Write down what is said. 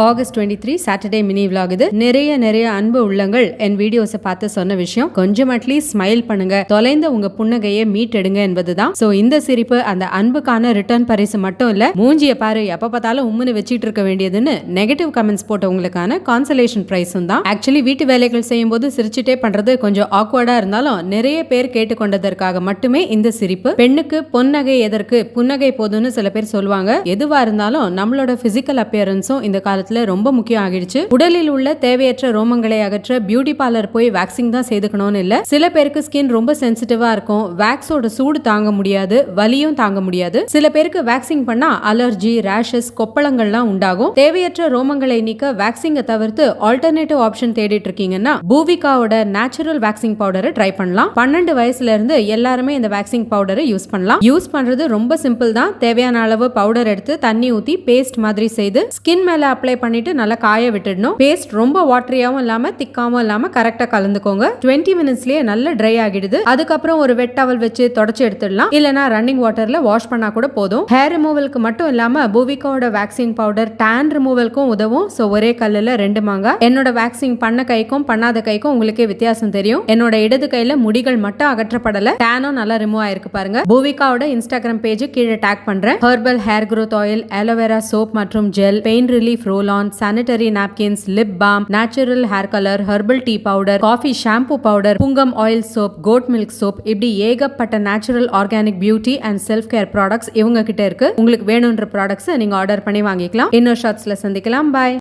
August twenty three Saturday mini vlog இது. நிறைய நிறைய அன்பு உள்ளங்கள் என் வீடியோஸை பார்த்து சொன்ன விஷயம். கொஞ்சம் அட்லீஸ்ட் ஸ்மைல் பண்ணுங்க. தொலைந்த உங்க புன்னகையை மீட்டெடுங்க என்பதுதான். சோ இந்த சிரிப்பு அந்த அன்புக்கான ரிட்டர்ன் பரிசு மட்டும் இல்ல மூஞ்சிய பாரு எப்ப பார்த்தாலும் உம்முன்னு வச்சுட்டு இருக்க வேண்டியதுன்னு நெகட்டிவ் கமெண்ட்ஸ் போட்டவங்களுக்கான கான்சலேஷன் பிரைஸும் தான். ஆக்சுவலி வீட்டு வேலைகள் செய்யும் போது சிரிச்சுட்டே பண்றது கொஞ்சம் ஆக்வர்டா இருந்தாலும் நிறைய பேர் கேட்டுக்கொண்டதற்காக மட்டுமே இந்த சிரிப்பு. பெண்ணுக்கு பொன்னகை எதற்கு? புன்னகை போதும்னு சில பேர் சொல்லுவாங்க. எதுவா இருந்தாலும் நம்மளோட பிசிக்கல் அப்பியரன்ஸும் இந்த காலத்துல ரொம்ப முக்கியம் ஆகிடுச்சு. உடலில் உள்ள தேவையற்ற ரோமங்களை அகற்ற பியூட்டி பார்லர் போய் வேக்சிங் தான் செய்துக்கணும்னு இல்ல. சில பேருக்கு ஸ்கின் ரொம்ப சென்சிட்டிவா இருக்கும். வேக்ஸோட சூடு தாங்க முடியாது. வலியும் தாங்க முடியாது. சில பேருக்கு வேக்சிங் பண்ணா அலர்ஜி ரேஷஸ் கொப்பளங்கள்லாம் உண்டாகும். தேவையற்ற ரோமங்களை நீக்க வேக்சிங்கை தவிர்த்து ஆல்டர்னேட்டிவ் ஆப்ஷன் தேடிட்டு இருக்கீங்கன்னா பூவிகாவோட நேச்சுரல் வேக்சிங் பவுடரை ட்ரை பண்ணலாம். பன்னெண்டு வயசுல இருந்து எல்லாருமே இந்த வேக்சிங் பவுடரை யூஸ் பண்ணலாம். யூஸ் பண்றது ரொம்ப சிம்பிள் தான். தேவையான அளவு பவுடர் எடுத்து தண்ணி ஊத்தி பேஸ்ட் மாதிரி செய்து ஸ்கின் மேல அப்ளை பண்ணிட்டு நல்லா காய விட்டுடணும். பேஸ்ட் ரொம்ப வாட்டரியாவும் இல்லாம திக்காவும் இல்லாம கரெக்டா கலந்துக்கோங்க. 20 மினிட்ஸ்லயே நல்லா ட்ரை ஆகிடுது. அதுக்கப்புறம் ஒரு வெட் டவல் வச்சு தொடச்சு எடுத்துடலாம். இல்லனா ரன்னிங் வாட்டர்ல வாஷ் பண்ணா கூட போதும். ஹேர் ரிமூவலுக்கு மட்டும் இல்லாம பூவிகாவோட வேக்சின் பவுடர் டேன் ரிமூவலுக்கும் உதவும். ஸோ ஒரே கல்லுல ரெண்டு மாங்க என்னோட வேக்சின் பண்ண கைக்கும் பண்ணாத கைக்கும் உங்களுக்கே வித்தியாசம் தெரியும். என்னோட இடது கையில முடிகள் மட்டும் அகற்றப்படல. டேனும் நல்லா ரிமூவ் ஆயிருக்கு பாருங்க. பூவிகாவோட இன்ஸ்டாகிராம் பேஜ் கீழே டேக் பண்றேன். Herbal hair growth oil aloe vera soap மற்றும் gel pain relief roll on sanitary napkins lip balm natural hair colour herbal tea powder coffee shampoo powder புங்கம் oil soap goat milk soap இப்படி ஏகப்பட்ட natural organic beauty and self care products இவங்க கிட்ட இருக்கு. உங்களுக்கு வேணுன்ற products நீங்க order பண்ணி வாங்கிக்கலாம். இன்னொரு ஷார்ட்ஸ்ல சந்திக்கலாம். பாய்